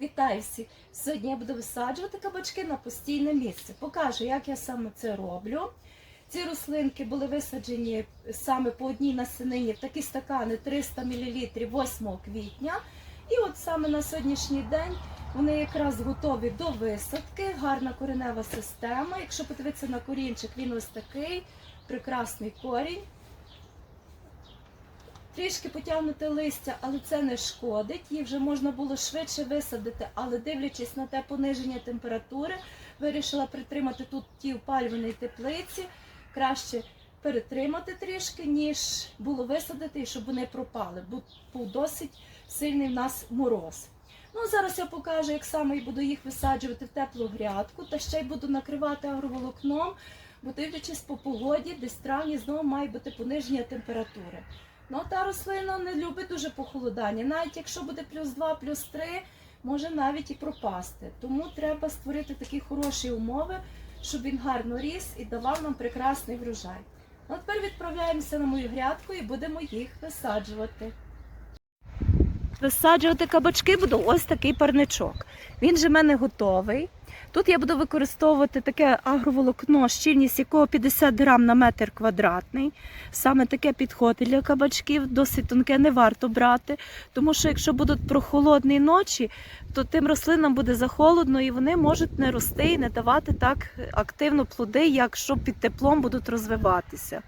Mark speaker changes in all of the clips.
Speaker 1: Вітаю всіх! Сьогодні я буду висаджувати кабачки на постійне місце. Покажу, як я саме це роблю. Ці рослинки були висаджені саме по одній насенині в такі стакани 300 мл 8 квітня. І от саме на сьогоднішній день вони якраз готові до висадки, гарна коренева система. Якщо подивитися на корінчик, він ось такий прекрасний корінь. Трішки потягнути листя, але це не шкодить. Їх вже можна було швидше висадити, але дивлячись на те пониження температури, вирішила притримати тут ті опалювані теплиці. Краще перетримати трішки, ніж було висадити, щоб вони пропали. Бо був досить сильний в нас мороз. Ну, зараз я покажу, як саме я буду їх висаджувати в теплу грядку, та ще й буду накривати агроволокном, бо дивлячись по погоді, десь травні знову має бути пониження температури. Ну, та рослина не любить дуже похолодання. Навіть якщо буде плюс 2, плюс 3, може навіть і пропасти. Тому треба створити такі хороші умови, щоб він гарно ріс і давав нам прекрасний врожай. Ну, тепер відправляємося на мою грядку і будемо їх висаджувати. Висаджувати кабачки буду ось такий парничок. Він же в мене готовий. Тут я буду використовувати таке агроволокно, щільність якого 50 грам на метр квадратний. Саме таке підходить для кабачків, досить тонке не варто брати, тому що якщо будуть прохолодні ночі, то тим рослинам буде захолодно і вони можуть не рости і не давати так активно плоди, якщо під теплом будуть розвиватися.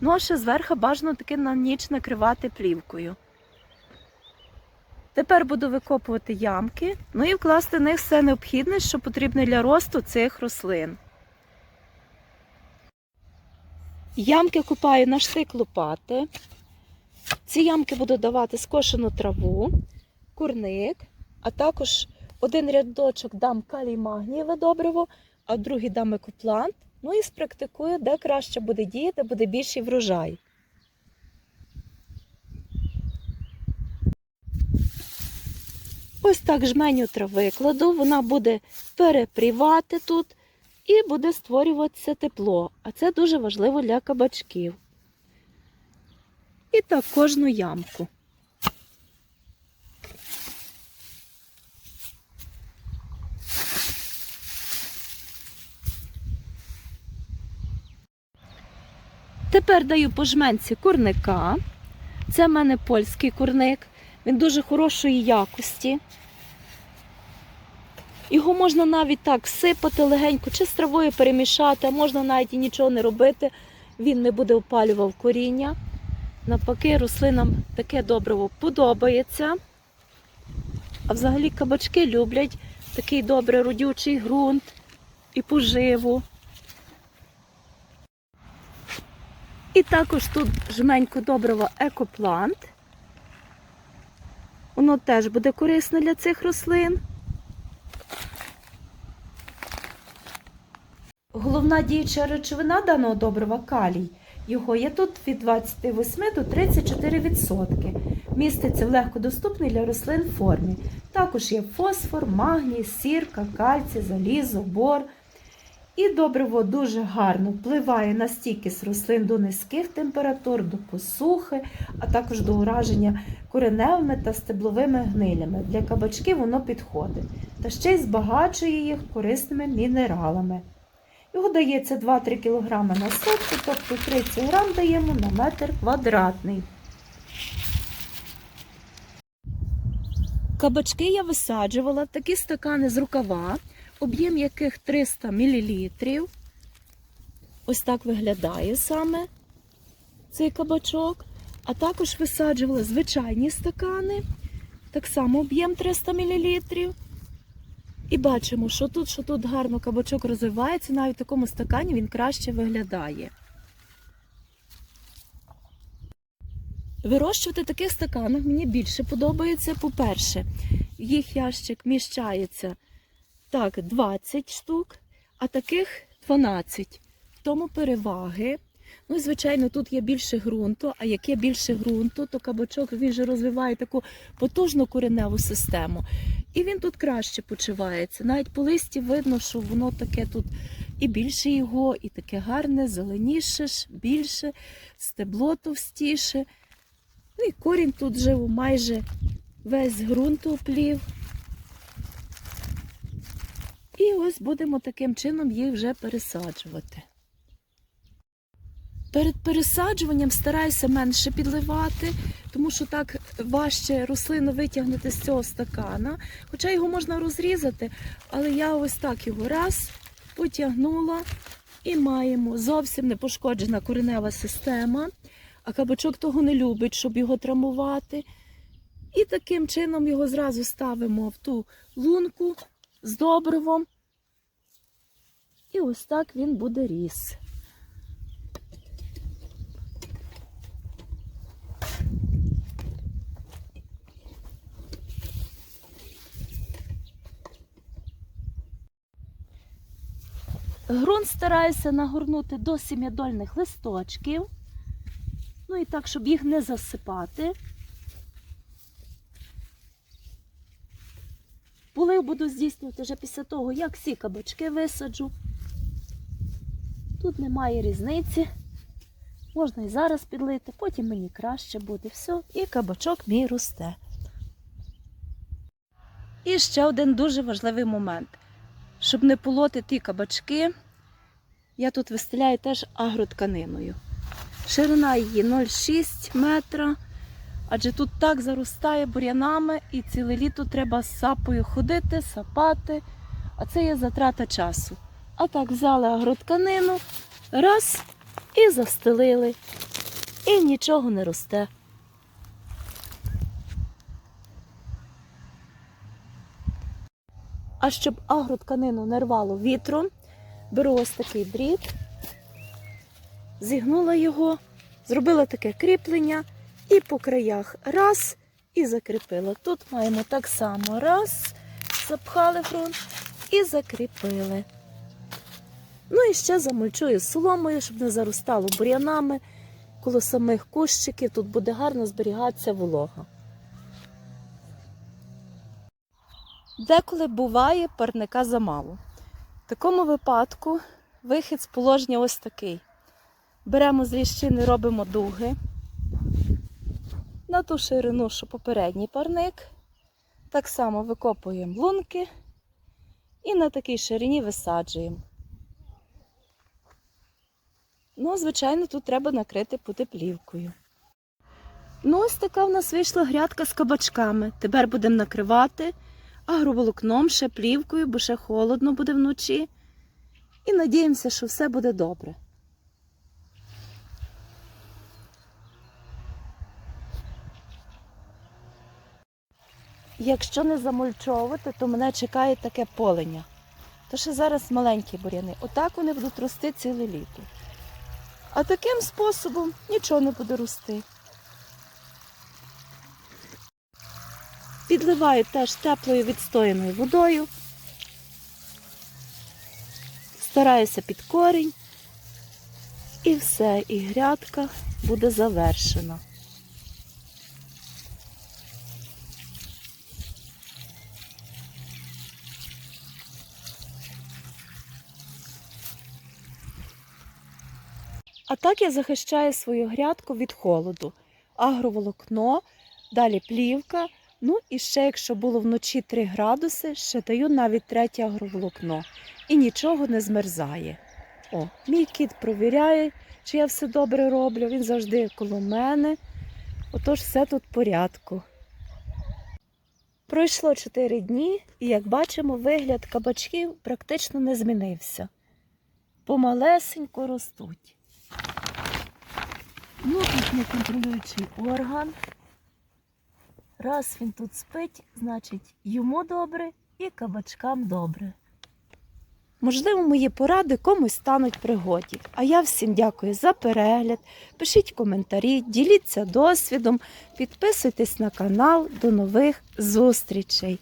Speaker 1: Ну а ще зверху бажано таки на ніч накривати плівкою. Тепер буду викопувати ямки, ну і вкласти в них все необхідне, що потрібне для росту цих рослин. Ямки купаю на штик лопати. Ці ямки буду давати скошену траву, курник, а також один рядочок дам калій магнієве добриво, а другий дам екоплант. Ну і спрактикую, де краще буде діяти, буде більший врожай. Ось так жменю трави кладу, вона буде перепрівати тут і буде створюватися тепло. А це дуже важливо для кабачків. І так кожну ямку. Тепер даю по жменці курника. Це в мене польський курник. Він дуже хорошої якості. Його можна навіть так всипати легенько, чи з травою перемішати, а можна навіть і нічого не робити. Він не буде опалював коріння. Навпаки, рослинам таке добриво подобається. А взагалі кабачки люблять такий добре родючий ґрунт і поживу. І також тут жменько добрива екоплант. Воно теж буде корисне для цих рослин. Головна діюча речовина даного добрива калій. Його є тут від 28 до 34%. Міститься в легкодоступній для рослин формі. Також є фосфор, магній, сірка, кальцій, залізо, бор. І добриво дуже гарно впливає на стійкість рослин до низьких температур, до посухи, а також до ураження кореневими та стебловими гнилями. Для кабачків воно підходить. Та ще й збагачує їх корисними мінералами. Його дається 2-3 кг на сотку, тобто 30 грам даємо на метр квадратний. Кабачки я висаджувала такі стакани з рукава, об'єм яких 300 мл. Ось так виглядає саме цей кабачок. А також висаджувала звичайні стакани, так само об'єм 300 мл. І бачимо, що тут, що тут гарно кабачок розвивається, навіть в такому стакані він краще виглядає. Вирощувати в таких стаканах мені більше подобається. По-перше, їх ящик міщається так, 20 штук, а таких 12. В тому переваги. Ну і звичайно, тут є більше ґрунту, а як є більше ґрунту, то кабачок він же розвиває таку потужну кореневу систему. І він тут краще почувається. Навіть по листі видно, що воно таке тут і більше його, і таке гарне, зеленіше, більше, стебло товстіше. Ну і корінь тут жив майже весь ґрунт оплів. І ось будемо таким чином їх вже пересаджувати. Перед пересаджуванням стараюся менше підливати, тому що так важче рослину витягнути з цього стакана. Хоча його можна розрізати, але я ось так його раз потягнула і маємо зовсім не пошкоджена коренева система, а кабачок того не любить, щоб його травмувати. І таким чином його зразу ставимо в ту лунку з добривом. І ось так він буде ріс. Грунт стараюся нагорнути до сім'ядольних листочків. Ну і так, щоб їх не засипати. Полив буду здійснювати вже після того, як всі кабачки висаджу. Тут немає різниці. Можна і зараз підлити, потім мені краще буде. Все, і кабачок мій росте. І ще один дуже важливий момент. Щоб не полоти ті кабачки, я тут вистеляю теж агротканиною. Ширина її 0,6 метра, адже тут так заростає бур'янами і ціле літо треба з сапою ходити, сапати, а це є затрата часу. А так взяли агротканину, раз і застелили, і нічого не росте. А щоб агротканину не рвало вітром, беру ось такий дріт, зігнула його, зробила таке кріплення і по краях раз і закріпила. Тут маємо так само раз, запхали ґрунт і закріпили. Ну і ще замульчую соломою, щоб не заростало бур'янами. Коло самих кущиків тут буде гарно зберігатися волога. Деколи буває парника замало. В такому випадку вихід з положення ось такий. Беремо з ліщини, робимо дуги на ту ширину, що попередній парник. Так само викопуємо лунки і на такій ширині висаджуємо. Ну, звичайно, тут треба накрити потеплівкою. Ну, ось така в нас вийшла грядка з кабачками. Тепер будемо накривати агроволокном, ще плівкою, бо ще холодно буде вночі. І надіємося, що все буде добре. Якщо не замульчовувати, то мене чекає таке полення. То ще зараз маленькі буряни. Отак вони будуть рости ціле літо. А таким способом нічого не буде рости. Підливаю теж теплою відстояною водою. Стараюся під корінь. І все, і грядка буде завершена. А так я захищаю свою грядку від холоду. Агроволокно, далі плівка. Ну і ще, якщо було вночі 3 градуси, ще даю навіть третє агроволокно. І нічого не змерзає. О, мій кіт провіряє, чи я все добре роблю. Він завжди коло мене. Отож, все тут в порядку. Пройшло 4 дні, і як бачимо, вигляд кабачків практично не змінився. Помалесенько ростуть. Ну, є контролюючий орган. Раз він тут спить, значить йому добре і кабачкам добре. Можливо, мої поради комусь стануть пригоді. А я всім дякую за перегляд. Пишіть коментарі, діліться досвідом, підписуйтесь на канал. До нових зустрічей!